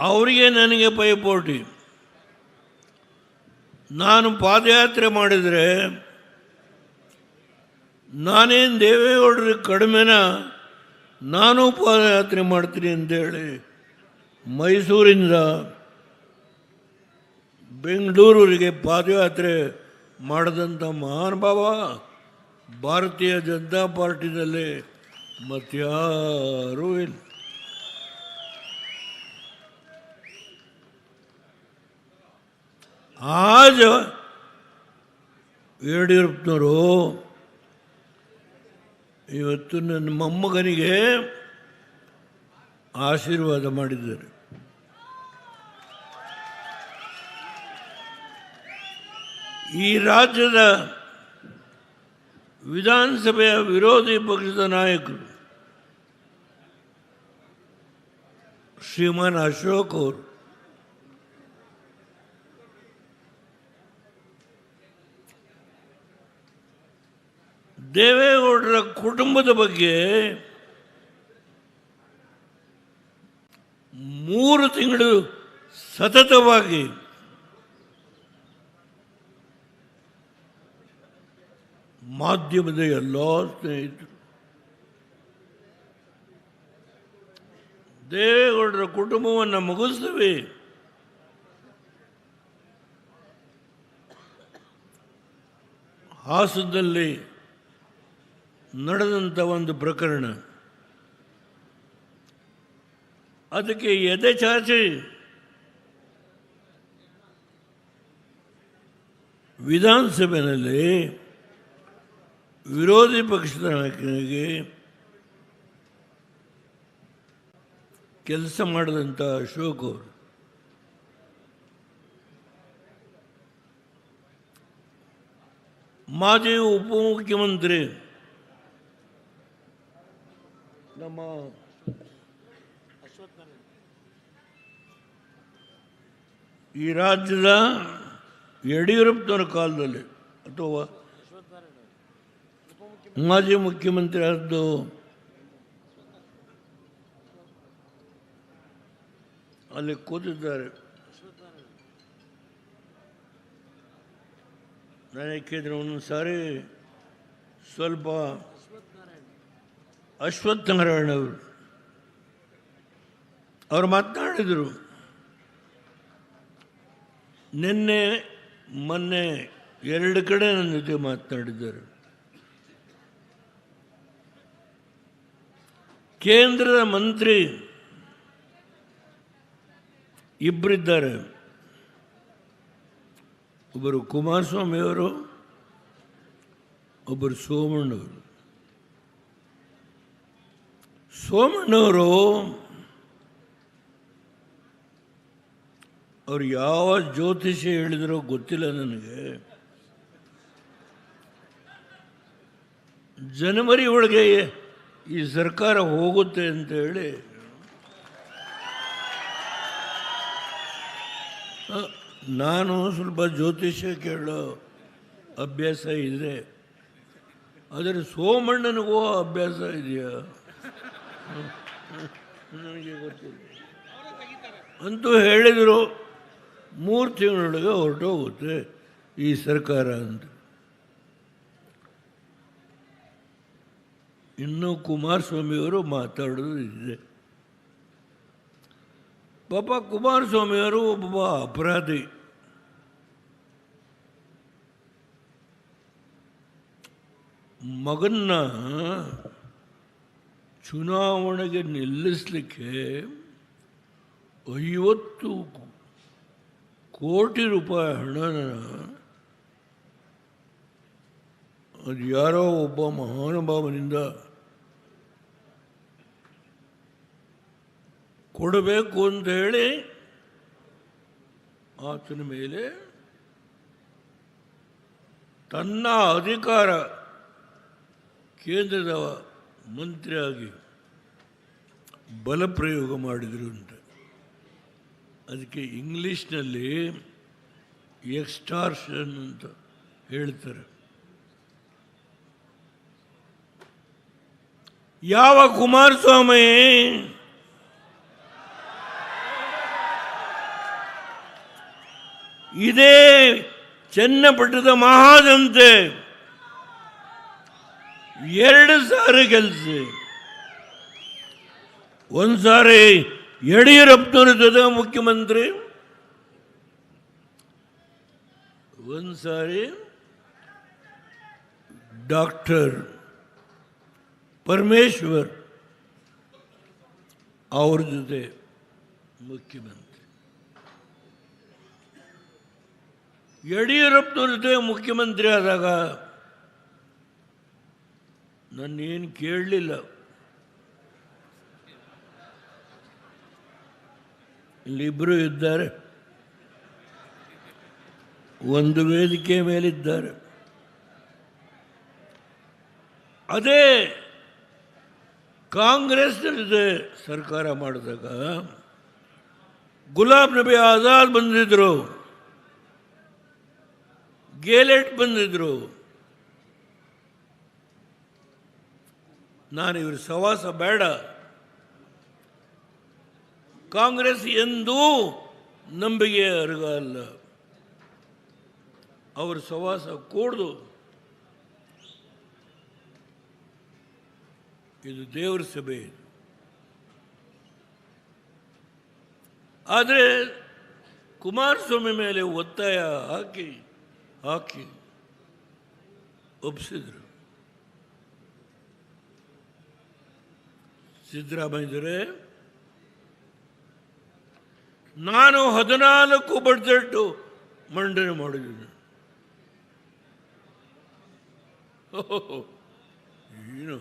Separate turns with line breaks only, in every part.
ಅವರಿಗೆ ನನಗೆ ಪೈಪೋಟಿ. ನಾನು ಪಾದಯಾತ್ರೆ ಮಾಡಿದರೆ ನಾನೇನು ದೇವೇಗೌಡರಿಗೆ ಕಡಿಮೆನ ನಾನು ಪಾದಯಾತ್ರೆ ಮಾಡ್ತೀನಿ ಅಂತೇಳಿ ಮೈಸೂರಿಂದ ಬೆಂಗಳೂರಿಗೆ ಪಾದಯಾತ್ರೆ ಮಾಡಿದಂಥ ಮಹಾನುಭಾವ ಭಾರತೀಯ ಜನತಾ ಪಾರ್ಟಿನಲ್ಲಿ ಮತ್ಯಾರೂ ಇಲ್ಲ. ಆಜ ಯಡಿಯೂರಪ್ಪನವರು, ಇವತ್ತು ನನ್ನ ಮೊಮ್ಮಗನಿಗೆ ಆಶೀರ್ವಾದ ಮಾಡಿದ್ದಾರೆ. ಈ ರಾಜ್ಯದ ವಿಧಾನಸಭೆಯ ವಿರೋಧಿ ಪಕ್ಷದ ನಾಯಕರು ಶ್ರೀಮಾನ್ ಅಶೋಕ್ ಅವರು ದೇವೇಗೌಡರ ಕುಟುಂಬದ ಬಗ್ಗೆ ಮೂರು ತಿಂಗಳು ಸತತವಾಗಿ ಮಾಧ್ಯಮದ ಎಲ್ಲ ಸ್ನೇಹಿತರು ದೇವೇಗೌಡರ ಕುಟುಂಬವನ್ನು ಮುಗಿಸ್ತೇವೆ. ಹಾಸನದಲ್ಲಿ ನಡೆದಂಥ ಒಂದು ಪ್ರಕರಣ. ಅದಕ್ಕೆ ಎದೆ ಚಾಚಿ ವಿಧಾನಸಭೆಯಲ್ಲಿ ವಿರೋಧಿ ಪಕ್ಷದ ನಾಯಕನಿಗೆ ಕೆಲಸ ಮಾಡಿದಂಥ ಅಶೋಕ್ ಅವರು. ಮಾಜಿ ಉಪಮುಖ್ಯಮಂತ್ರಿ ನಮ್ಮ ಈ ರಾಜ್ಯದ ಯಡಿಯೂರಪ್ಪನವರ ಕಾಲದಲ್ಲಿ ಅಥವಾ ಮಾಜಿ ಮುಖ್ಯಮಂತ್ರಿ ಆದ್ದು ಅಲ್ಲಿ ಕೂತಿದ್ದಾರೆ. ನನಗೆ ಯಾಕೆಂದರೆ ಒಂದೊಂದು ಸಾರಿ ಸ್ವಲ್ಪ ಅಶ್ವತ್ಥ ನಾರಾಯಣ ಅವರು ಅವರು ಮಾತನಾಡಿದರು, ನಿನ್ನೆ, ಮೊನ್ನೆ ಎರಡು ಕಡೆ ನನ್ನ ಜೊತೆ ಮಾತನಾಡಿದ್ದಾರೆ. ಕೇಂದ್ರದ ಮಂತ್ರಿ ಇಬ್ಬರಿದ್ದಾರೆ ಒಬ್ಬರು ಕುಮಾರಸ್ವಾಮಿಯವರು, ಒಬ್ಬರು ಸೋಮಣ್ಣವರು. ಸೋಮಣ್ಣವರು ಅವ್ರು ಯಾವ ಜ್ಯೋತಿಷ್ಯ ಹೇಳಿದ್ರೋ ಗೊತ್ತಿಲ್ಲ ನನಗೆ. ಜನವರಿ ಒಳಗೆ ಈ ಸರ್ಕಾರ ಹೋಗುತ್ತೆ ಅಂತ ಹೇಳಿ ನಾನು ಸ್ವಲ್ಪ ಜ್ಯೋತಿಷ್ಯ ಕೇಳೋ ಅಭ್ಯಾಸ ಇದೆ. ಆದರೆ ಸೋಮಣ್ಣನಿಗೂ ಅಭ್ಯಾಸ ಇದೆಯಾ? ನನಗೆ ಗೊತ್ತಿಲ್ಲ. ಅಂತೂ ಹೇಳಿದರು, ಮೂರು ತಿಂಗಳೊಳಗೆ ಹೊರಟೋಗುತ್ತೆ ಈ ಸರ್ಕಾರ ಅಂತ. ಇನ್ನು ಕುಮಾರಸ್ವಾಮಿಯವರು ಮಾತಾಡೋದು ಇದೆ ಪಾಪ ಕುಮಾರಸ್ವಾಮಿಯವರು ಒಬ್ಬ ಅಪರಾಧಿ. ಮಗನ್ನ ಚುನಾವಣೆಗೆ ನಿಲ್ಲಿಸಲಿಕ್ಕೆ ಐವತ್ತು ಕೋಟಿ ರೂಪಾಯಿ ಹಣನ ಅದು ಯಾರೋ ಒಬ್ಬ ಮಹಾನುಭಾವನಿಂದ ಕೊಡಬೇಕು ಅಂತ ಹೇಳಿ ಆತನ ಮೇಲೆ ತನ್ನ ಅಧಿಕಾರ ಕೇಂದ್ರದ ಮಂತ್ರಿಯಾಗಿ ಬಲಪ್ರಯೋಗ ಮಾಡಿದರು ಅಂತ. ಅದಕ್ಕೆ ಇಂಗ್ಲೀಷ್ನಲ್ಲಿ ಎಕ್ಸ್ಟಾರ್ಷನ್ ಅಂತ ಹೇಳ್ತಾರೆ. ಯಾವ ಕುಮಾರಸ್ವಾಮಿ? ಇದೇ ಚನ್ನಪಟ್ಟದ ಮಹಾಜನತೆ ಎರಡು ಸಾರಿ ಗೆಲ್ಸಿ ಒಂದು ಸಾರಿ ಯಡಿಯೂರಪ್ಪನವ್ರ ಜೊತೆ ಮುಖ್ಯಮಂತ್ರಿ, ಒಂದು ಸಾರಿ ಡಾಕ್ಟರ್ ಪರಮೇಶ್ವರ್ ಅವ್ರ ಜೊತೆ ಮುಖ್ಯಮಂತ್ರಿ. ಯಡಿಯೂರಪ್ಪನವ್ರ ಜೊತೆ ಮುಖ್ಯಮಂತ್ರಿ ಆದಾಗ ನನ್ನೇನು ಕೇಳಲಿಲ್ಲ. ಇಲ್ಲಿಬ್ಬರು ಇದ್ದಾರೆ. ಒಂದು ವೇದಿಕೆ ಮೇಲಿದ್ದಾರೆ. ಅದೇ ಕಾಂಗ್ರೆಸ್ ಜೊತೆ ಸರ್ಕಾರ ಮಾಡಿದಾಗ ಗುಲಾಬ್ ನಬಿ ಆಜಾದ್ ಬಂದಿದ್ರು, ಗೇಲೆಟ್ ಬಂದಿದ್ರು. ನಾನು ಇವರು ಸವಾಸ ಬೇಡ. ಕಾಂಗ್ರೆಸ್ ಎಂದೂ ನಂಬಿಕೆ ಅರ್ಗ ಅಲ್ಲ. ಅವರ ಸವಾಸ ಕೂಡ್ದು. ಇದು ದೇವರ ಸಭೆ. ಆದರೆ ಕುಮಾರಸ್ವಾಮಿ ಮೇಲೆ ಒತ್ತಾಯ ಹಾಕಿ ಹಾಕಿ ಒಪ್ಪಿಸಿದ್ರು ಸಿದ್ದರಾಮಯ್ಯರೆ, ನಾನು ಹದಿನಾಲ್ಕು ಬಡ್ಜೆಟ್ಟು ಮಂಡನೆ ಮಾಡಿದ್ದೀನಿ. ಏನು?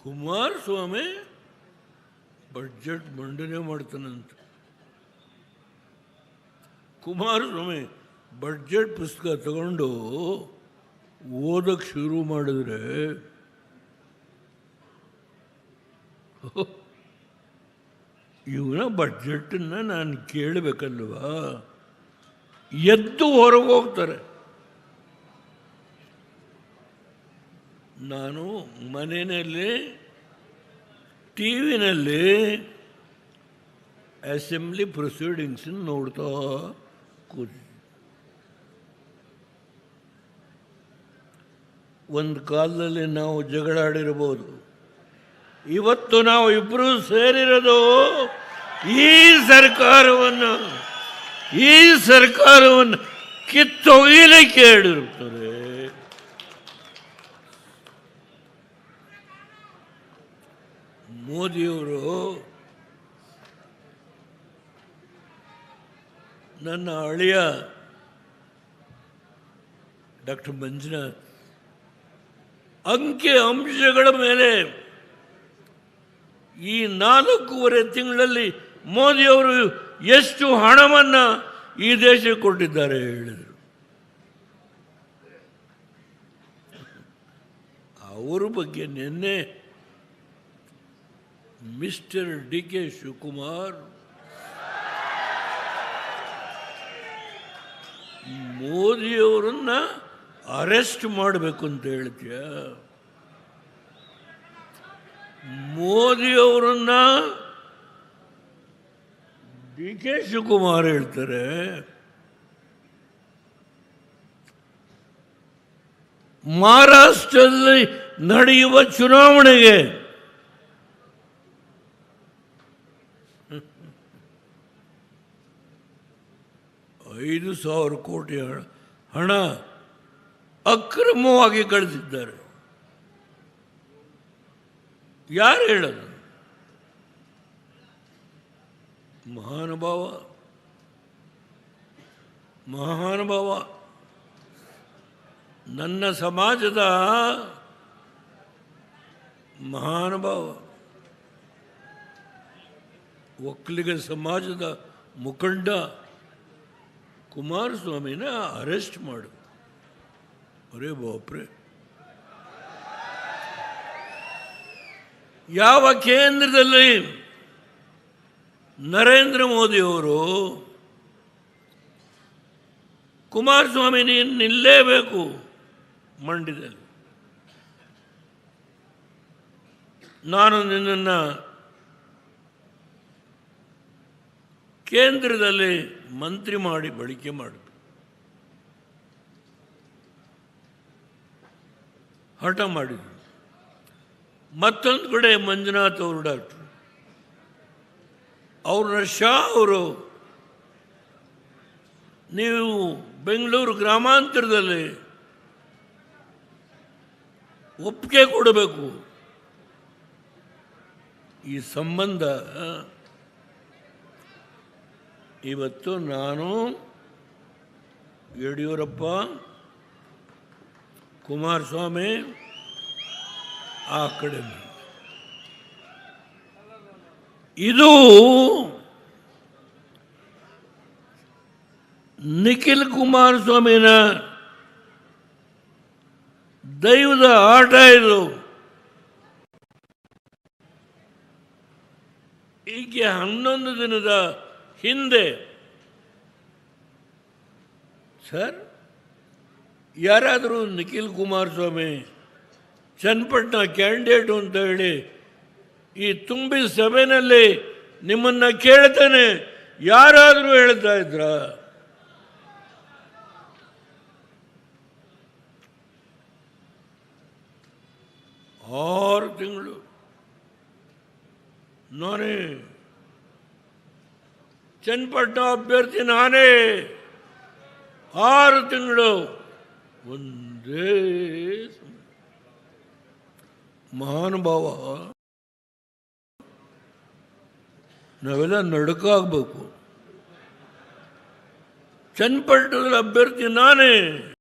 ಕುಮಾರಸ್ವಾಮಿ ಬಡ್ಜೆಟ್ ಮಂಡನೆ ಮಾಡ್ತಾನಂತ. ಕುಮಾರಸ್ವಾಮಿ ಬಡ್ಜೆಟ್ ಪುಸ್ತಕ ತಗೊಂಡು ಓದಕ್ಕೆ ಶುರು ಮಾಡಿದ್ರೆ ಇವನ ಬಡ್ಜೆಟನ್ನು ನಾನು ಕೇಳಬೇಕಲ್ವಾ? ಎದ್ದು ಹೊರಗೆ ಹೋಗ್ತಾರೆ. ನಾನು ಮನೆಯಲ್ಲಿ, ಟಿ ವಿನಲ್ಲಿ ಅಸೆಂಬ್ಲಿ ಪ್ರೊಸೀಡಿಂಗ್ಸನ್ನು ನೋಡ್ತಾ ಕೂತಿ ಒಂದು ಕಾಲದಲ್ಲಿ ನಾವು ಜಗಳಾಡಿರಬಹುದು ಇವತ್ತು ನಾವು ಇಬ್ಬರೂ ಸೇರಿರೋದು ಈ ಸರ್ಕಾರವನ್ನು ಈ ಸರ್ಕಾರವನ್ನು ಕಿತ್ತೊಯ್ಯಲಿಕ್ಕೆ ಕೇಳಿರುತ್ತದೆ ಮೋದಿಯವರು ನನ್ನ ಅಳಿಯ ಡಾಕ್ಟರ್ ಮಂಜುನಾಥ್ ಅಂಕಿ ಅಂಶಗಳ ಮೇಲೆ ಈ ನಾಲ್ಕೂವರೆ ತಿಂಗಳಲ್ಲಿ ಮೋದಿಯವರು ಎಷ್ಟು ಹಣವನ್ನು ಈ ದೇಶಕ್ಕೆ ಕೊಟ್ಟಿದ್ದಾರೆ ಹೇಳಿದರು. ಅವರ ಬಗ್ಗೆ ನಿನ್ನೆ ಮಿಸ್ಟರ್ ಡಿ ಕೆ ಶಿವಕುಮಾರ್ ಮೋದಿಯವರನ್ನ ಅರೆಸ್ಟ್ ಮಾಡಬೇಕು ಅಂತ ಹೇಳ್ತೀಯ ಮೋದಿಯವರನ್ನ ಡಿ ಕೆ ಶಿವಕುಮಾರ್ ಹೇಳ್ತಾರೆ. ಮಹಾರಾಷ್ಟ್ರದಲ್ಲಿ ನಡೆಯುವ ಚುನಾವಣೆಗೆ ಐದು ಸಾವಿರ ಕೋಟಿ ಹಣ ಅಕ್ರಮವಾಗಿ ಕಳಿಸಿದ್ದಾರೆ ಯಾರು ಹೇಳೋದು? ಮಹಾನುಭಾವ. ಮಹಾನುಭಾವ. ನನ್ನ ಸಮಾಜದ ಮಹಾನುಭಾವ. ಒಕ್ಕಲಿಗ ಸಮಾಜದ ಮುಖಂಡ ಕುಮಾರಸ್ವಾಮಿನ ಅರೆಸ್ಟ್ ಮಾಡು. ಅರೇ ಬಾಪ್ರೆ ಯಾವ ಕೇಂದ್ರದಲ್ಲಿ ನರೇಂದ್ರ ಮೋದಿಯವರು ಕುಮಾರಸ್ವಾಮಿ ನೀನು ನಿಲ್ಲೇಬೇಕು ಮಂಡ್ಯದಲ್ಲಿ. ನಾನು ನಿನ್ನನ್ನು ಕೇಂದ್ರದಲ್ಲಿ ಮಂತ್ರಿ ಮಾಡಿ ಬಳಕೆ ಮಾಡಬೇಕು ಹಠ ಮಾಡಿದರು. ಮತ್ತೊಂದು ಕಡೆ ಮಂಜುನಾಥ್ ಅವರು ಡಾಕ್ಟ್ರು. ಅವ್ರನ್ನ ಶಾ ಅವರು, ನೀವು ಬೆಂಗಳೂರು ಗ್ರಾಮಾಂತರದಲ್ಲಿ ಒಪ್ಪಿಗೆ ಕೊಡಬೇಕು. ಈ ಸಂಬಂಧ, ಇವತ್ತು ನಾನು ಯಡಿಯೂರಪ್ಪ ಕುಮಾರಸ್ವಾಮಿ ಆ ಕಡೆ ಇದು ನಿಖಿಲ್ ಕುಮಾರಸ್ವಾಮಿನ ದೈವದ ಆಟ ಇದು. ಈಗ್ಗೆ ಹನ್ನೊಂದು ದಿನದ ಹಿಂದೆ ಸರ್ ಯಾರಾದರೂ ನಿಖಿಲ್ ಕುಮಾರಸ್ವಾಮಿ ಚನ್ನಪಟ್ಟಣ ಕ್ಯಾಂಡಿಡೇಟು ಅಂತ ಹೇಳಿ ಈ ತುಂಬಿ ಸಭೆಯಲ್ಲಿ ನಿಮ್ಮನ್ನ ಕೇಳ್ತೇನೆ. ಯಾರಾದರೂ ಹೇಳ್ತಾ ಇದ್ರ? ಆರು ತಿಂಗಳು. ನಾನೇ ಚನ್ನಪಟ್ಟಣ ಅಭ್ಯರ್ಥಿ ನಾನೇ. ಆರು ತಿಂಗಳು. ಒಂದೇ ಮಹಾನುಭಾವ. ನಾವೆಲ್ಲ ನಡುಕಾಗಬೇಕು. ಚನ್ನಪಟ್ಟಣದ ಅಭ್ಯರ್ಥಿ ನಾನೇ.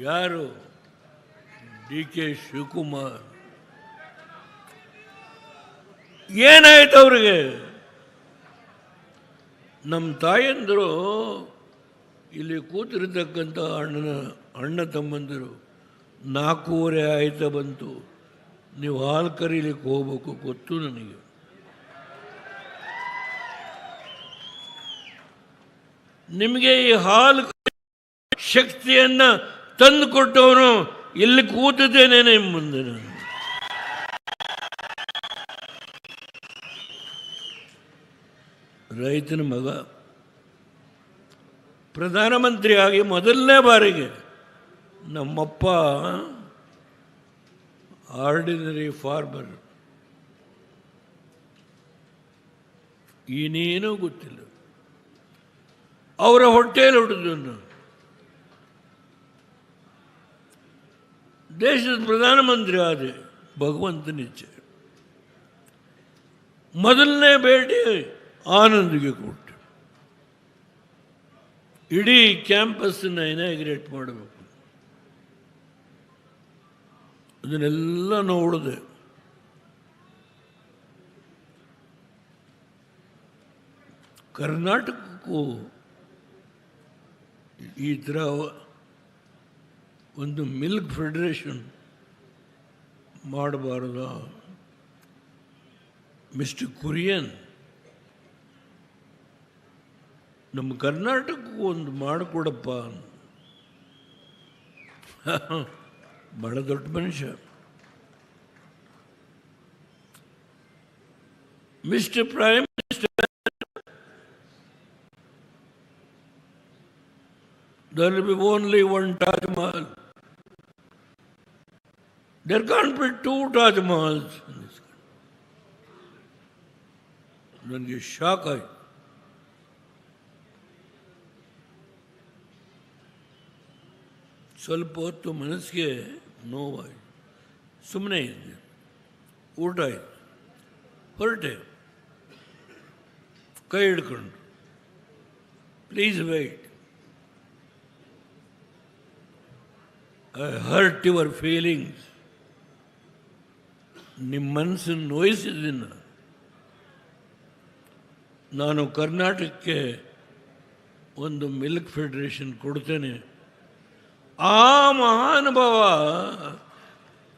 ಯಾರು? D K Shivakumar. ಏನಾಯ್ತು ಅವ್ರಿಗೆ? ನಮ್ಮ ತಾಯಂದರು ಇಲ್ಲಿ ಕೂತಿರ್ತಕ್ಕಂಥ ಅಣ್ಣನ, ಅಣ್ಣ ತಮ್ಮಂದಿರು, ನಾಲ್ಕೂವರೆ ಆಯ್ತಾ ಬಂತು. ನೀವು ಹಾಲು ಕರೀಲಿಕ್ಕೆ ಹೋಗ್ಬೇಕು, ಗೊತ್ತು ನನಗೆ. ನಿಮಗೆ ಈ ಹಾಲು ಶಕ್ತಿಯನ್ನು ತಂದು ಕೊಟ್ಟವನು ಇಲ್ಲಿ ಕೂತಿದ್ದೇನೆ ನಿಮ್ಮ ಮುಂದೆ ನಾನು. ರೈತನ ಮಗ. ಪ್ರಧಾನಮಂತ್ರಿ ಆಗಿ ಮೊದಲನೇ ಬಾರಿಗೆ ನಮ್ಮಪ್ಪ ಆರ್ಡಿನರಿ ಫಾರ್ಮರ್. ಏನೇನೂ ಗೊತ್ತಿಲ್ಲ. ಅವರ ಹೊಟ್ಟೆಯಲ್ಲಿ ಹುಟ್ಟಿದನು ದೇಶದ ಪ್ರಧಾನಮಂತ್ರಿ ಭಗವಂತ ಭಗವಂತನಿಚ್ಛೆ ಮೊದಲನೇ ಭೇಟಿ ಆನಂದಿಗೆ ಕೊಟ್ಟು ಇಡೀ ಕ್ಯಾಂಪಸ್ಸನ್ನು ಇನಾಗ್ರೇಟ್ ಮಾಡಬೇಕು ಅದನ್ನೆಲ್ಲ ನೋಡಿದೆ ಕರ್ನಾಟಕಕ್ಕೂ ಈ ಥರ ಒಂದು ಮಿಲ್ಕ್ ಫೆಡರೇಷನ್ ಮಾಡಬಾರ್ದ ಮಿಸ್ಟರ್ ಕುರಿಯನ್ ನಮ್ಮ ಕರ್ನಾಟಕಕ್ಕೂ ಒಂದು ಮಾಡಿಕೊಡಪ್ಪ ಬಹಳ ದೊಡ್ಡ ಮನುಷ್ಯ mister prime minister there will be only one Taj Mahal. There can't be two Taj Mahals in this country. ನನಗೆ ಶಾಕ್ ಆಯ್ತು ಸ್ವಲ್ಪ ಹೊತ್ತು ಮನಸ್ಸಿಗೆ ನೋವಾಯಿತು ಸುಮ್ಮನೆ ಇದ್ದೆ ಊಟ ಆಯಿತು ಹೊರಟೆ ಕೈ ಹಿಡ್ಕೊಂಡು please wait I hurt your feelings ನಿಮ್ಮ ಮನಸ್ಸನ್ನು ನೋಯಿಸಿದ್ದೀನಿ ನಾನು. ನಾನು ಕರ್ನಾಟಕಕ್ಕೆ ಒಂದು ಮಿಲ್ಕ್ ಫೆಡರೇಷನ್ ಕೊಡ್ತೇನೆ ಆ ಮಹಾನುಭಾವ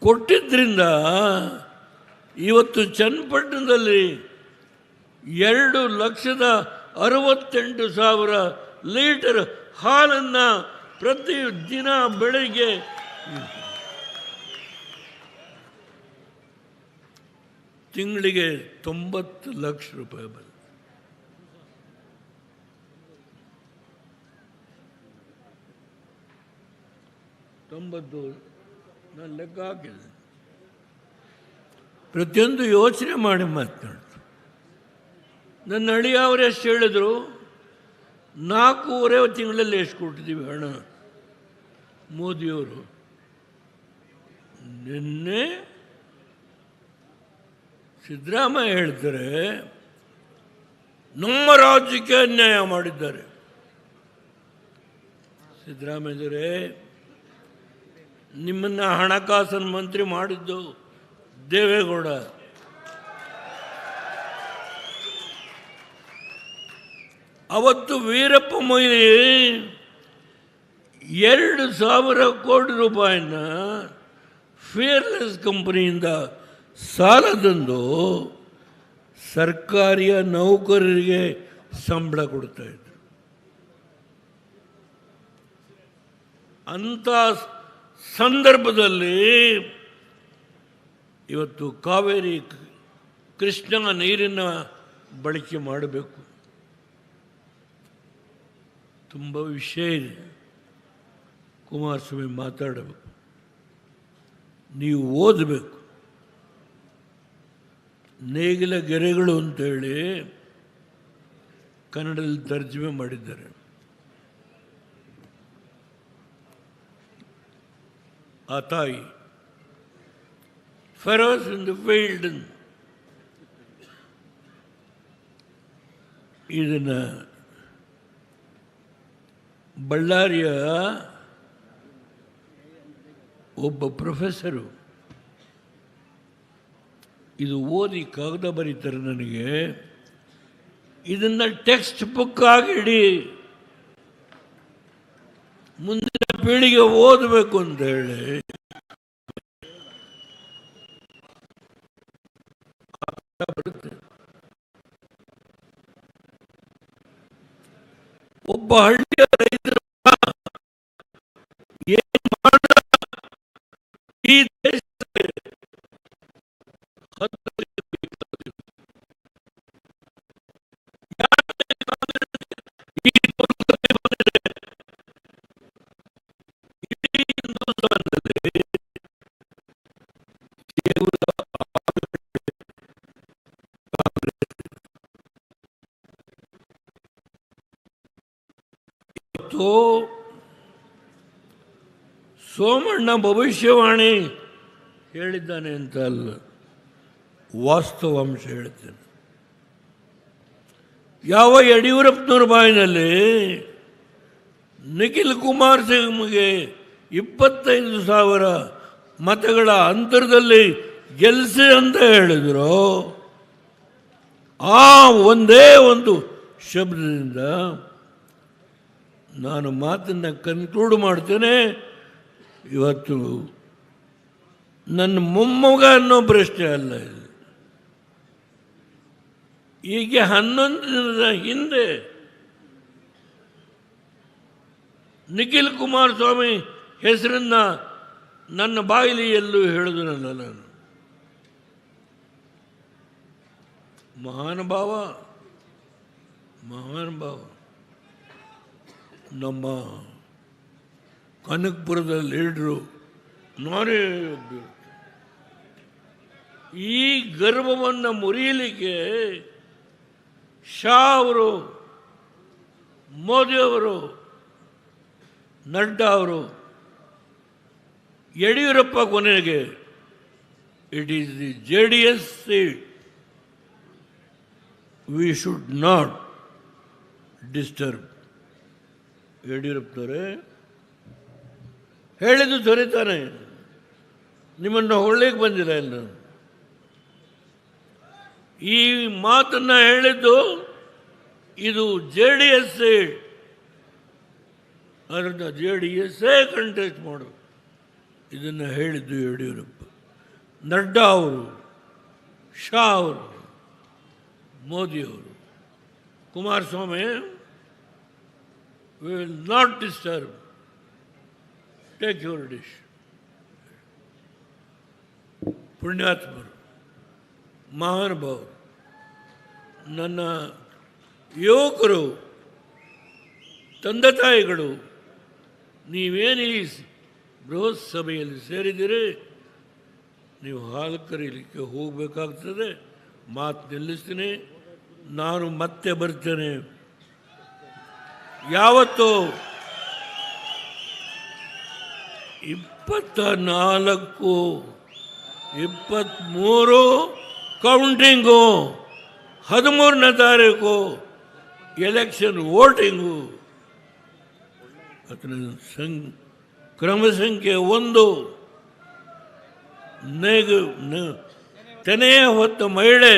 ಕೊಟ್ಟಿದ್ದರಿಂದ ಇವತ್ತು ಚನ್ನಪಟ್ಟಣದಲ್ಲಿ ಎರಡು ಲಕ್ಷದ ಅರವತ್ತೆಂಟು ಸಾವಿರ ಲೀಟರ್ ಹಾಲನ್ನು ಪ್ರತಿ ದಿನ ಬೆಳಗ್ಗೆ ತಿಂಗಳಿಗೆ ತೊಂಬತ್ತು ಲಕ್ಷ ರೂಪಾಯಿ ಬಂದು ತೊಂಬತ್ತು, ನಾನು ಲೆಕ್ಕ ಹಾಕಿಲ್ಲ ಪ್ರತಿಯೊಂದು ಯೋಚನೆ ಮಾಡಿ ಮಾತನಾಡ್ತು ನನ್ನ ಅಳಿಯವ್ರು ಎಷ್ಟು ಹೇಳಿದ್ರು, ನಾಲ್ಕೂವರೆ ತಿಂಗಳಲ್ಲಿ ಎಷ್ಟು ಕೊಟ್ಟಿದ್ದೀವಿ ಹಣ ಮೋದಿಯವರು. ನಿನ್ನೆ ಸಿದ್ದರಾಮಯ್ಯ ಹೇಳ್ತಾರೆ ನಮ್ಮ ರಾಜ್ಯಕ್ಕೆ ಅನ್ಯಾಯ ಮಾಡಿದ್ದಾರೆ. ಸಿದ್ದರಾಮಯ್ಯರೇ ನಿಮ್ಮನ್ನ ಹಣಕಾಸಿನ ಮಂತ್ರಿ ಮಾಡಿದ್ದು ದೇವೇಗೌಡ. ಅವತ್ತು ವೀರಪ್ಪ ಮೊಯ್ಲಿ ಎರಡು ಸಾವಿರ ಕೋಟಿ ರೂಪಾಯಿನ ಫೇರ್ಲೆಸ್ ಕಂಪನಿಯಿಂದ ಸಾಲ ತಂದು ಸರ್ಕಾರಿಯ ನೌಕರರಿಗೆ ಸಂಬಳ ಕೊಡ್ತಾ ಇದ್ರು. ಅಂಥ ಸಂದರ್ಭದಲ್ಲಿ ಇವತ್ತು ಕಾವೇರಿ ಕೃಷ್ಣ ನೀರಿನ ಬಳಕೆ ಮಾಡಬೇಕು. ತುಂಬ ವಿಷಯ ಇದೆ. ಕುಮಾರಸ್ವಾಮಿ ಮಾತಾಡಬೇಕು. ನೀವು ಓದಬೇಕು. ನೇಗಿಲ ಗೆರೆಗಳು ಅಂತೇಳಿ ಕನ್ನಡದಲ್ಲಿ ತರ್ಜಮೆ ಮಾಡಿದ್ದಾರೆ. ಆ ತಾಯಿ ಫೆರೋಸ್ ಇನ್ ದ ಫೀಲ್ಡ್ ಇದನ್ನು ಬಳ್ಳಾರಿಯ ಒಬ್ಬ ಪ್ರೊಫೆಸರು ಇದು ಓದಿ ಕಾಗದ ಬರೀತಾರೆ ನನಗೆ ಇದನ್ನ ಟೆಕ್ಸ್ಟ್ ಬುಕ್ ಆಗಿ ಇಡಿ ಮುಂದಿನ ಪೀಳಿಗೆ ಓದಬೇಕು ಅಂತ ಹೇಳಿ ಬರುತ್ತೆ. ಒಬ್ಬ ಹಳ್ಳಿಯ ಸೋಮಣ್ಣ ಭವಿಷ್ಯವಾಣಿ ಹೇಳಿದ್ದಾನೆ ಅಂತ ಅಲ್ಲ. ವಾಸ್ತವಾಂಶ ಹೇಳ್ತೇನೆ. ಯಾವ ಯಡಿಯೂರಪ್ಪನವ್ರ ಬಾಯಿನಲ್ಲಿ ನಿಖಿಲ್ ಕುಮಾರ್ ಸಿಂಗ್ಗೆ ಇಪ್ಪತ್ತೈದು ಸಾವಿರ ಮತಗಳ ಅಂತರದಲ್ಲಿ ಗೆಲ್ಸಿ ಅಂತ ಹೇಳಿದ್ರು, ಆ ಒಂದೇ ಒಂದು ಶಬ್ದದಿಂದ ನಾನು ಮಾತನ್ನು ಕನ್ಕ್ಲೂಡ್ ಮಾಡ್ತೇನೆ. ಇವತ್ತು ನನ್ನ ಮೊಮ್ಮಗ ಅನ್ನೋ ಪ್ರಶ್ನೆ ಅಲ್ಲ ಇದು. ಈಗ ಹನ್ನೊಂದು ದಿನದ ಹಿಂದೆ ನಿಖಿಲ್ ಕುಮಾರಸ್ವಾಮಿ ಹೆಸರನ್ನ ನನ್ನ ಬಾಯಿಲಿಯಲ್ಲೂ ಹೇಳಿದನಲ್ಲ ನಾನು. ಮಹಾನುಭಾವ ಮಹಾನುಭಾವ ನಮ್ಮ ಕನಕಪುರದ ಲೀಡ್ರು ನಾನೇ ಈ ಗರ್ವವನ್ನು ಮುರಿಯಲಿಕ್ಕೆ ಶಾ ಅವರು ಮೋದಿಯವರು ನಡ್ಡಾ ಅವರು ಯಡಿಯೂರಪ್ಪ ಕೊನೆಗೆ it is the J D S seat we should not disturb ಯಡಿಯೂರಪ್ಪನವರೇ ಹೇಳಿದ್ದು ದೊರೆತಾನೆ ನಿಮ್ಮನ್ನು ಹೊಳ್ಳಿಗೆ ಬಂದಿಲ್ಲ ಇನ್ನು. ಈ ಮಾತನ್ನು ಹೇಳಿದ್ದು ಇದು ಜೆ ಡಿ ಎಸ್ ಅದನ್ನು ಜೆ ಡಿ ಎಸ್ಸೇ ಕಂಟೆಸ್ಟ್ ಮಾಡು. ಇದನ್ನು ಹೇಳಿದ್ದು ಯಡಿಯೂರಪ್ಪ. ನಡ್ಡಾ ಅವರು, ಶಾ ಅವರು ಮೋದಿಯವರು Kumaraswamy will not disturb take your dish ಪುಣ್ಯಾತ್ಮರು ಮಹಾನುಭಾವರು ನನ್ನ ಯುವಕರು ತಂದೆ ತಾಯಿಗಳು ನೀವೇನು ಈ ಬೃಹತ್ ಸಭೆಯಲ್ಲಿ ಸೇರಿದ್ದೀರಿ ನೀವು ಹಾಲು ಕರೀಲಿಕ್ಕೆ ಹೋಗಬೇಕಾಗ್ತದೆ ಮಾತು ನಿಲ್ಲಿಸ್ತೀನಿ ನಾನು ಮತ್ತೆ ಬರ್ತೇನೆ ಯಾವತ್ತು ಇಪ್ಪತ್ತ ನಾಲ್ಕು ಇಪ್ಪತ್ತ್ಮೂರು ಕೌಂಟಿಂಗು ಹದಿಮೂರನೇ ತಾರೀಕು ಎಲೆಕ್ಷನ್ ವೋಟಿಂಗು ಅದರ ಸಂ ಕ್ರಮ ಸಂಖ್ಯೆ ಒಂದು, ನೇಗು ತೆನೆಯ ಹೊತ್ತ ಮಹಿಳೆ,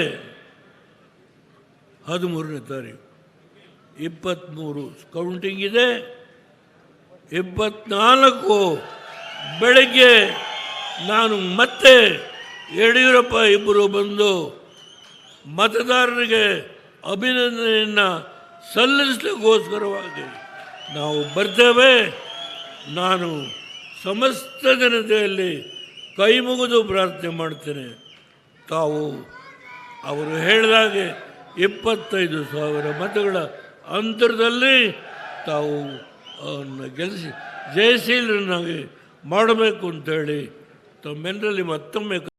ಹದಿಮೂರನೇ ತಾರೀಕು. ಇಪ್ಪತ್ತ್ಮೂರು ಕೌಂಟಿಂಗ್ ಇದೆ, ಇಪ್ಪತ್ನಾಲ್ಕು ಬೆಳಗ್ಗೆ ನಾನು ಮತ್ತೆ ಯಡಿಯೂರಪ್ಪ ಇಬ್ಬರು ಬಂದು ಮತದಾರರಿಗೆ ಅಭಿನಂದನೆಯನ್ನು ಸಲ್ಲಿಸಲಿಕ್ಕೋಸ್ಕರವಾಗಿ ನಾವು ಬರ್ತೇವೆ. ನಾನು ಸಮಸ್ತ ಜನತೆಯಲ್ಲಿ ಕೈ ಮುಗಿದು ಪ್ರಾರ್ಥನೆ ಮಾಡ್ತೇನೆ. ತಾವು ಅವರು ಹೇಳಿದಾಗೆ ಇಪ್ಪತ್ತೈದು ಸಾವಿರ ಮತಗಳ ಅಂತರದಲ್ಲಿ ತಾವು ಅವನ್ನು ಗೆಲ್ಲಿಸಿ ಜಯಶೀಲರನ್ನಾಗಿ ಮಾಡಬೇಕು ಅಂತೇಳಿ ತಮ್ಮೆಲ್ಲರಲ್ಲಿ ಮತ್ತೊಮ್ಮೆ